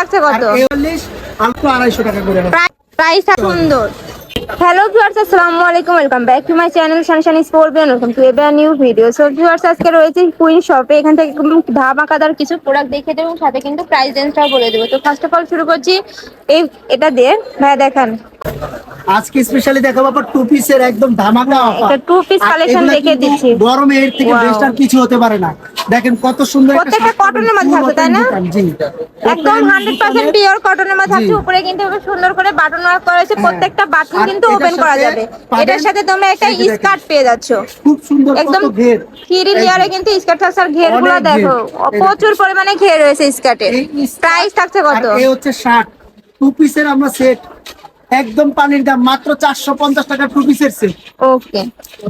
থাকছে কত? চল্লিশ মাত্র আড়াইশো টাকা করে প্রাইস সুন্দর। হ্যালো ভিউয়ার্স আসসালামু আলাইকুম welcome back to my channel sunshine sport Beant welcome to এবার নিউ ভিডিও সো ভিউয়ার্স আজকে রয়েছে কুইন শপে এখান থেকে ধামাকাদার কিছু প্রোডাক্ট দেখে দেবো সাথে কিন্তু প্রাইস রেঞ্জটাও বলে দেবো। তো ফার্স্ট অফ অল শুরু করছি এই এটা দিয়ে। ভাই দেখান। আজকে স্পেশালি দেখাবো টু পিসের একদম ধামাকা। একটা two piece আর দেখে দিচ্ছি। গরমে এর থেকে বেস্ট আর কিছু হতে পারে না। দেখেন কত সুন্দর প্রত্যেকটা এর মধ্যে আছে, তাই না? একদম Cotton, hundred percent cotton pure কটনের মধ্যে আছে উপরে কিন্তু সুন্দর করে বাটন ওয়ার্ক করা হয়েছে হ্যাঁ। প্রত্যেকটা বাটন কিন্তু ওপেন করা যাবে। এটার সাথে তোমরা একটা। স্কার্ট পেয়ে যাচ্ছ। খুব সুন্দর একদম ঘের। থ্রি লেয়ারে কিন্তু স্কার্ট থাকছে আর ঘেরগুলো অনেক দেখো। প্রচুর পরিমাণে ঘের রয়েছে স্কার্টে প্রাইস থাকছে কত? এই হচ্ছে শার্ট টু পিসের আমরা সেট একদম পানির দাম মাত্র চারশো পঞ্চাশ টাকা টু পিসের সেট ওকে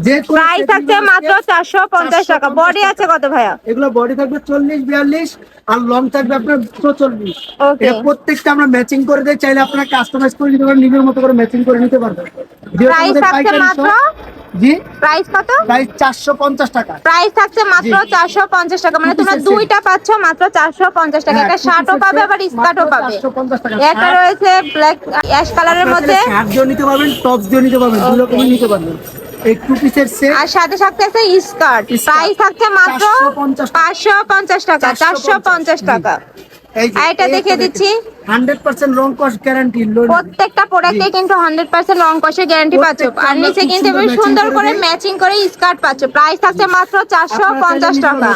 যে প্রাইস থাকছে মাত্র চারশো পঞ্চাশ টাকা। বডি আছে কত ভাইয়া? এগুলো বডি থাকবে চল্লিশ বিয়াল্লিশ আর লং থাকবে আপনার চল্লিশ এটা প্রত্যেকটা আমরা ম্যাচিং করে দিই চাইলে আপনারা কাস্টমাইজ করে নিতে পারেন নিজের মতো করে ম্যাচিং করে নিতে পারবেন। থাকছে মাত্র? জি। প্রাইস কত? প্রাইস চারশো পঞ্চাশ টাকা। প্রাইস থাকছে মাত্র জি। চারশো পঞ্চাশ টাকা। মানে তোমরা দুইটা পাচ্ছ মাত্র চারশো পঞ্চাশ টাকা। হ্যাঁ, একটা শার্টও পাবে আবার স্কার্টও পাবে। 450 টাকা। একটা রয়েছে ব্ল্যাক অ্যাশ কালারের মধ্যে। শার্ট দিয়ে নিতে পারবেন টপস দিয়ে নিতে পারবেন দুই রকমই নিতে পারবেন। এই টু পিসের সেট আর সাথে সাথে আছে স্কার্ট। প্রাইস থাকছে মাত্র 450 টাকা। পাঁচশো পঞ্চাশ টাকা চারশো পঞ্চাশ। টাকা। এটা দেখে দিচ্ছি। হান্ড্রেড পার্সেন্ট রং কস্ট গ্যারান্টি প্রত্যেকটা প্রোডাক্টে কিন্তু হান্ড্রেড পার্সেন্ট রং কষে গ্যারান্টি পাচ্ছ। আর নিচে কিন্তু সুন্দর সুন্দর করে ম্যাচিং করে স্কার্ট পাচ্ছ। প্রাইস থাকছে মাত্র চারশো পঞ্চাশ টাকা।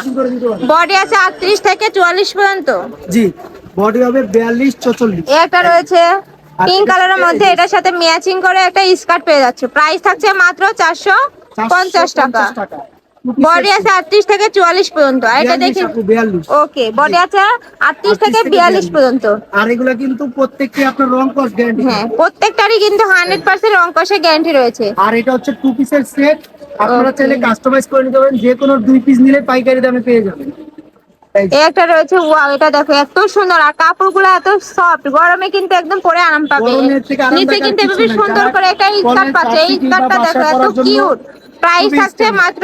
বডি আছে আটত্রিশ থেকে চুয়াল্লিশ পর্যন্ত। জি বডি হবে বিয়াল্লিশ চৌচল্লিশ। এই একটা রয়েছে পিঙ্ক কালারের মধ্যে এটার সাথে ম্যাচিং করে একটা স্কার্ট পেয়ে যাচ্ছে। প্রাইস থাকছে মাত্র চারশো পঞ্চাশ টাকা। বডি আছে আটত্রিশ থেকে চুয়াল্লিশ পর্যন্ত। আর এটা দেখি ওকে বডি আছে আটত্রিশ থেকে বিয়াল্লিশ পর্যন্ত। আর এগুলা কিন্তু প্রত্যেকটি আপনার রং কস্ট গ্যারান্টি হ্যাঁ প্রত্যেকটারই কিন্তু হান্ড্রেড পার্সেন্ট রং কষে গ্যারান্টি রয়েছে। আর এটা হচ্ছে টু পিসের সেট আপনারা চাইলে কাস্টমাইজ করে নিতে পারেন। যে কোনো দুই পিস নিলে পাইকারি দামে পেয়ে যাবেন। একটা রয়েছে ওয়াও এটা দেখো এত সুন্দর। আর কাপড়গুলো এত সফট গরমে কিন্তু একদম পরে আরাম পাবে। নিচে কিন্তু এভাবে সুন্দর করে একটা স্কার্ট কলেজ, পাচ্ছে এই ভার্সিটি বা স্কার্টটা দেখো এত কিউট প্রাইস থাকছে। মাত্র।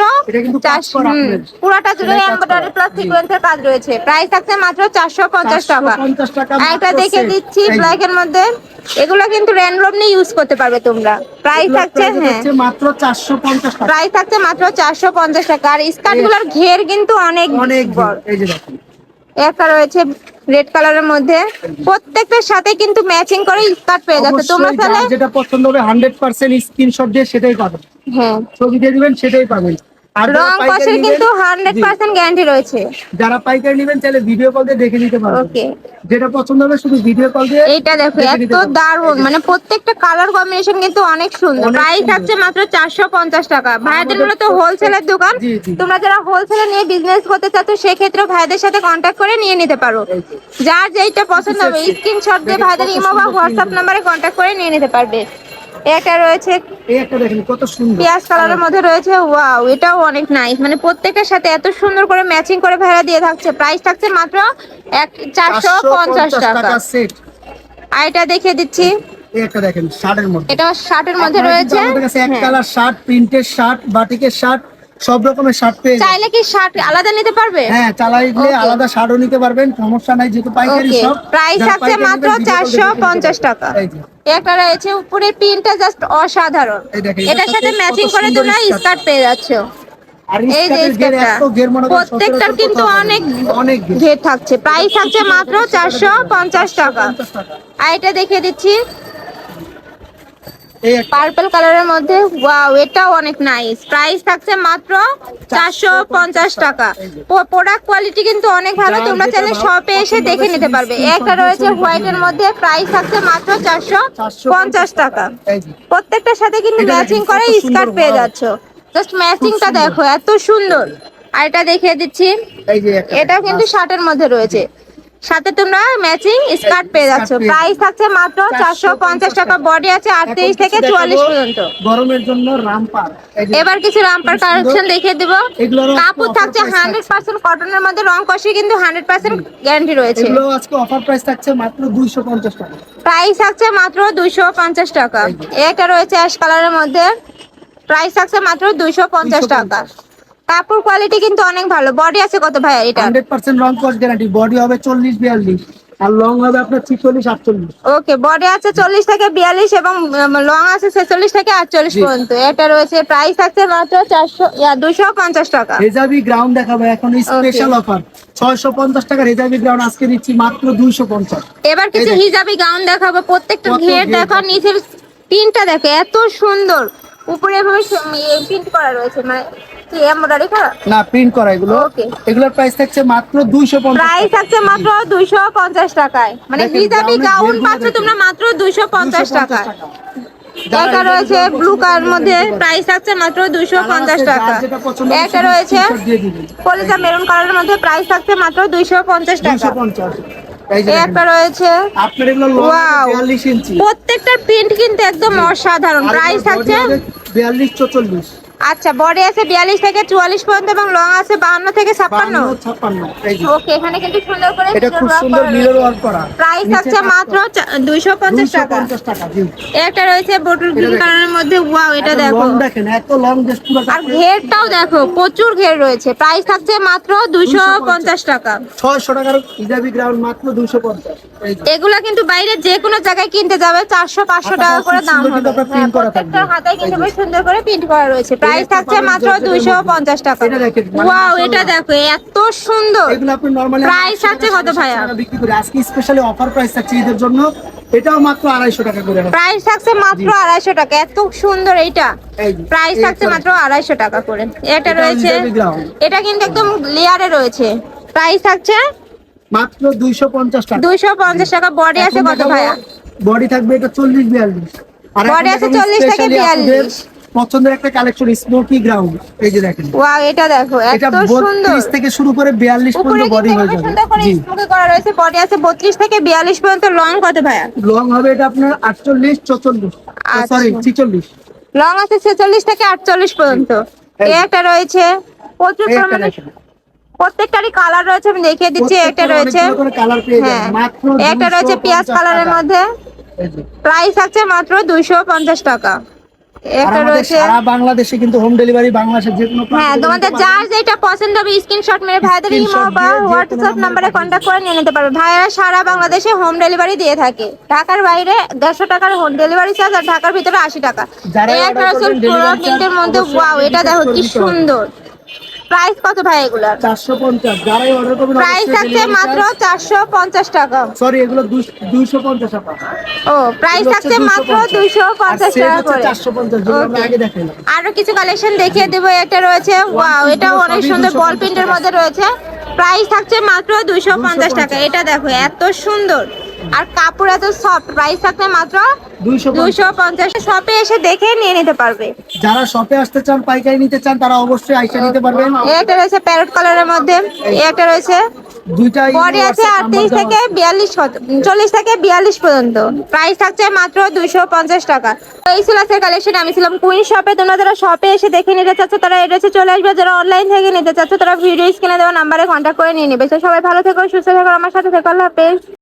পুরাটা জুড়ে এমব্রয়ডারি প্লাস সিকোয়েন্সের কাজ রয়েছে। প্রাইস থাকছে মাত্র চারশো পঞ্চাশ টাকা। 450 একটা দেখে দিচ্ছি ব্ল্যাক এর মধ্যে। এগুলো কিন্তু র্যান্ডমলি ইউজ করতে পারবে তোমরা। প্রাইস থাকছে হ্যাঁ। মাত্র চারশো পঞ্চাশ টাকা। প্রাইস থাকছে মাত্র চারশো পঞ্চাশ টাকা। আর স্কার্টগুলোর ঘের কিন্তু অনেক অনেক বড়। এই যে দেখুন। একটা রয়েছে রেড কালারের মধ্যে। প্রত্যেকটার সাথে কিন্তু ম্যাচিং করে স্কার্ট পেয়ে যাচ্ছে। তোমরা তাহলে যেটা পছন্দ হবে হান্ড্রেড পার্সেন্ট স্ক্রিনশট দিয়ে সেটাই হ্যাঁ ছবি দিয়ে দিবেন সেটাই পাবেন। রং কষের কিন্তু হান্ড্রেড জি, পার্সেন্ট গ্যারান্টি রয়েছে। যারা পাইকারি নেবেন চাইলে ভিডিও কল দিয়ে দেখে নিতে পারবেন। ওকে যেটা পছন্দ হবে শুধু ভিডিও কল দিয়ে এইটা দেখো এত দারুণ মানে প্রত্যেকটা কালার কম্বিনেশন কিন্তু অনেক সুন্দর। প্রাইস। মাত্র চারশো পঞ্চাশ টাকা। ভাইদের মূলত হোলসেলের দোকান। তোমরা যারা হোলসেলে নিয়ে বিজনেস করতে চাচ্ছ সেক্ষেত্রে ভাইদের সাথে কন্ট্যাক্ট করে নিয়ে নিতে পারো। যার যেইটা পছন্দ হবে। স্ক্রিনশট দিয়ে ভাইদের ইমো বা হোয়াটসঅ্যাপ। নাম্বারে কন্ট্যাক্ট করে নিয়ে নিতে পারবে। এটা রয়েছে কত সুন্দর। পেঁয়াজ কালারের মধ্যে রয়েছে ওয়াও এটাও অনেক নাইস মানে প্রত্যেকটার সাথে এত সুন্দর করে ম্যাচিং করে ভেড়া দিয়ে থাকছে। প্রাইস থাকছে মাত্র এক চারশো পঞ্চাশ টাকা। আর এটা দেখিয়ে দিচ্ছি। এটা দেখেন শার্টের মধ্যে। এটা শার্টের মধ্যে রয়েছে। এক হ্যাঁ। কালার শার্ট প্রিন্টের শার্ট বাটিকের শার্ট সব রকমের শার্ট পেয়ে চাইলে কি শার্ট আলাদা নিতে পারবে? হ্যাঁ চালাইলে. আলাদা শার্টও নিতে পারবেন সমস্যা নাই যেহেতু পাইকারি সব প্রাইস পাইকারি মাত্র নেবেন, video call চারশো দিয়ে দেখে নিতে পঞ্চাশ পারবেন। টাকা। এই যে, একটা রয়েছে উপরের প্রিন্টটা জাস্ট অসাধারণ। এটার সাথে ম্যাচিং করে সুন্দর স্কার্ট পেয়ে যাচ্ছ। এই যে প্রত্যেকটার কিন্তু অনেক ঘের। থাকছে। প্রাইস থাকছে মাত্র চারশো পঞ্চাশ টাকা। আর এটা দেখিয়ে দিচ্ছি। পার্পল কালারের মধ্যে ওয়াও এটাও অনেক নাইস প্রাইস থাকছে মাত্র চারশো পঞ্চাশ টাকা। প্রোডাক্ট কোয়ালিটি কিন্তু অনেক ভালো তোমরা চাইলে শপে এসে দেখে নিতে পারবে। একটা রয়েছে ছবি হোয়াইটের মধ্যে প্রাইস থাকছে মাত্র চারশো পঞ্চাশ টাকা। প্রত্যেকটার সাথে কিন্তু ম্যাচিং করে স্কার্ট পেয়ে। যাচ্ছ। জাস্ট ম্যাচিংটা। দেখো এত সুন্দর। আর এটা দেখিয়ে দিচ্ছি। এটাও কিন্তু শার্টের মধ্যে রয়েছে। সাথে তোমরা ম্যাচিং স্কার্ট পেয়ে যাচ্ছ। প্রাইস থাকছে মাত্র চারশো পঞ্চাশ টাকা। বডি আছে আটত্রিশ থেকে চুয়াল্লিশ পর্যন্ত। গরমের জন্য রামপার এবার কিছু রামপার। কালেকশন দেখিয়ে দিব। কাপড় থাকছে হান্ড্রেড পার্সেন্ট কটনের মধ্যে রং কষে কিন্তু হান্ড্রেড পার্সেন্ট গ্যারান্টি রয়েছে। আজকে অফার প্রাইস থাকছে মাত্র দুইশো পঞ্চাশ টাকা। প্রাইস থাকছে মাত্র দুইশো পঞ্চাশ টাকা। একটা রয়েছে অ্যাশ কালারের মধ্যে। প্রাইস থাকছে মাত্র দুইশো পঞ্চাশ। টাকা। কাপড় কোয়ালিটি কিন্তু অনেক ভালো। বডি আছে কত ভাই এটা হান্ড্রেড পার্সেন্ট রং কস্ট গ্যারান্টি বডি হবে চল্লিশ বিয়াল্লিশ। আর লং হবে আপনার ছিচল্লিশ আটচল্লিশ। ওকে বডি আছে চল্লিশ থেকে বিয়াল্লিশ এবং লং আছে ছেচল্লিশ থেকে আটচল্লিশ। পর্যন্ত। এটা রয়েছে প্রাইস আছে মাত্র চারশো দুশো পঞ্চাশ টাকা। হেজাবি গ্রাউন্ড দেখাবো। এখন স্পেশাল অফার ছয়শো পঞ্চাশ টাকার হেজাবি গ্রাউন্ড আজকে দিচ্ছি মাত্র দুইশো পঞ্চাশ। এবার কিছু হিজাবি গাউন দেখাবো। প্রত্যেকটা ঘের দেখো দেখো। নিচের পিনটা দেখো এত সুন্দর। উপরে এভাবে প্রিন্ট করা রয়েছে। মানে কি এমব্রয়ডারি করা না প্রিন্ট করা এগুলো. এগুলোর প্রাইস থাকছে মাত্র দুইশো পঞ্চাশ প্রাইস আছে মাত্র দুইশো পঞ্চাশ টাকায়। মানে হিজাবি গাউন পাচ্ছ তোমরা মাত্র দুইশো পঞ্চাশ টাকায়। যারা এটা রয়েছে ব্লু কালার মধ্যে প্রাইস আছে মাত্র কালার পঞ্চাশ টাকা। রয়েছে। কলিজা মেরুন কালারের মধ্যে প্রাইস থাকছে মাত্র দুইশো পঞ্চাশ টাকা। 250। একটা রয়েছে। ইঞ্চি। প্রত্যেকটার প্রিন্ট কিন্তু একদম অসাধারণ। প্রাইস থাকছে বিয়াল্লিশ চৌচল্লিশ। আচ্ছা বডি আছে বিয়াল্লিশ থেকে চুয়াল্লিশ পর্যন্ত এবং লং আছে বাহান্ন থেকে ছাপ্পান্ন? ওকে এখানে কিন্তু সুন্দর করে এটা খুব সুন্দর মিরর ওয়ার্ক করা। প্রাইস থাকছে মাত্র দুইশো পঞ্চাশ দুইশো টাকা। পঞ্চাশ একটা রয়েছে বটল গ্রিন। কালারের মধ্যে। ওয়াও এটা দেখো। দেখেন এত লং যে পুরো আর ঘেরটাও দেখো প্রচুর ঘের রয়েছে। প্রাইস থাকছে মাত্র দুইশো পঞ্চাশ টাকা। ছয়শো টাকার হিজাবি গ্রাউন্ড মাত্র দুইশো পঞ্চাশ। এই যে। এগুলা কিন্তু বাইরে যে কোনো জায়গায় কিনতে যাবে। চারশো পাঁচশো হাতাটা টাকা করে দাম হবে। হ্যাঁ, প্রত্যেকটা। হাতায় কিন্তু সুন্দর করে প্রিন্ট করা রয়েছে। প্রাইস থাকছে মাত্র জর্জেটের দুইশো মধ্যে। পঞ্চাশ টাকা। এটা দেখেন, মানে ওয়াও এটা দেখো এত সুন্দর। এগুলো আপনি নরমালি Price আছে কত ভাইয়া? বিক্রি করে। আজকে স্পেশালি অফার প্রাইস থাকছে ঈদের জন্য। এটাও মাত্র আড়াইশো টাকা করে প্রাইস থাকছে মাত্র আড়াইশো টাকা। এত সুন্দর এইটা। প্রাইস থাকছে মাত্র আড়াইশো টাকা করে। এটা রয়েছে এটা কিন্তু একদম লেয়ারে রয়েছে। প্রাইস থাকছে মাত্র দুইশো পঞ্চাশ টাকা। দুইশো পঞ্চাশ টাকা। বডি আছে কত ভাইয়া? বডি থাকবে এটা চল্লিশ বিয়াল্লিশ। আর Body এখন আছে 40 থেকে 42 পছন্দের একটা কালেকশন স্মোকি গ্রাউন্ড এই যে দেখেন। ওয়াও এটা দেখো এত সুন্দর বত্রিশ থেকে শুরু করে বিয়াল্লিশ উপরে পর্যন্ত বডি হয়ে যাবে। সুন্দর করে স্মোকি করা রয়েছে বডি আছে বত্রিশ থেকে বিয়াল্লিশ পর্যন্ত লং কত ভাইয়া? লং হবে এটা আপনার আটচল্লিশ চৌচল্লিশ আচ্ছা। সরি ছিচল্লিশ। লং আছে ছেচল্লিশ থেকে আটচল্লিশ পর্যন্ত। এই একটা রয়েছে প্রচুর পরিমাণে প্রত্যেকটারই কালার রয়েছে আমি দেখিয়ে দিচ্ছি একটা রয়েছে। হ্যাঁ। একটা রয়েছে 250 পেঁয়াজ কালারের মধ্যে। প্রাইস আছে মাত্র দুইশো পঞ্চাশ টাকা। সারা বাংলাদেশে কিন্তু হোম ডেলিভারি বাংলাদেশে যে কোনো হ্যাঁ তোমাদের যার যেটা পছন্দ হবে স্ক্রিনশট মেরে ভাইদের ইমো বা হোয়াটসঅ্যাপ নম্বরে কন্টাক্ট করে নিয়ে নিতে পারবে ভাইরা সারা বাংলাদেশে হোম ডেলিভারি দিয়ে থাকে। ঢাকার বাইরে দেড়শো টাকার হোম ডেলিভারি চার্জ আর ঢাকার ভিতরে আশি টাকা। রয়েছে করবেন, পুরো মধ্যে ওয়াও এটা দেখো কি সুন্দর। প্রাইস কত ভাই চারশো পঞ্চাশ। যারাই অর্ডার করবেন প্রাইস থাকছে মাত্র চারশো পঞ্চাশ টাকা। সরি এগুলো দুইশো পঞ্চাশ টাকা। ও প্রাইস থাকছে মাত্র দুইশো পঞ্চাশ। টাকা করে। চারশো পঞ্চাশ যেগুলো আগে দেখাইলাম আরও কিছু কালেকশন দেখিয়ে দেবো এটা রয়েছে। ওয়াও এটাও অনেক সুন্দর বল প্রিন্টের। মধ্যে রয়েছে। প্রাইস থাকছে মাত্র দুইশো পঞ্চাশ। টাকা। এটা দেখো এত সুন্দর। আর কাপড় এত সফট প্রাইস থাকছে মাত্র দুইশো পঞ্চাশ। শপে এসে দেখে নিয়ে নিতে পারবে। যারা শপে আসতে চান পাইকারি নিতে চান তারা অবশ্যই আইসা নিতে পারবেন। একটা রয়েছে প্যারট কালারের মধ্যে। একটা রয়েছে আছে আটত্রিশ থেকে বিয়াল্লিশ চল্লিশ থেকে বিয়াল্লিশ পর্যন্ত। প্রাইস থাকছে মাত্র দুইশো পঞ্চাশ টাকা। এই ছিল আজকের কালেকশন আমি ছিলাম কুইন শপে তোমরা যারা শপে এসে দেখে নিতে চাচ্ছ তারা এড্রেসে চলে আসবে। যারা অনলাইন থেকে নিতে চাচ্ছ তারা ভিডিও স্ক্রিনে দেওয়া নাম্বারে কন্ট্যাক্ট করে নিয়ে নেবে। সবাই ভালো থেকো সুস্থ থেকো আমার সাথে থেকো। আল্লাহ হাফেজ।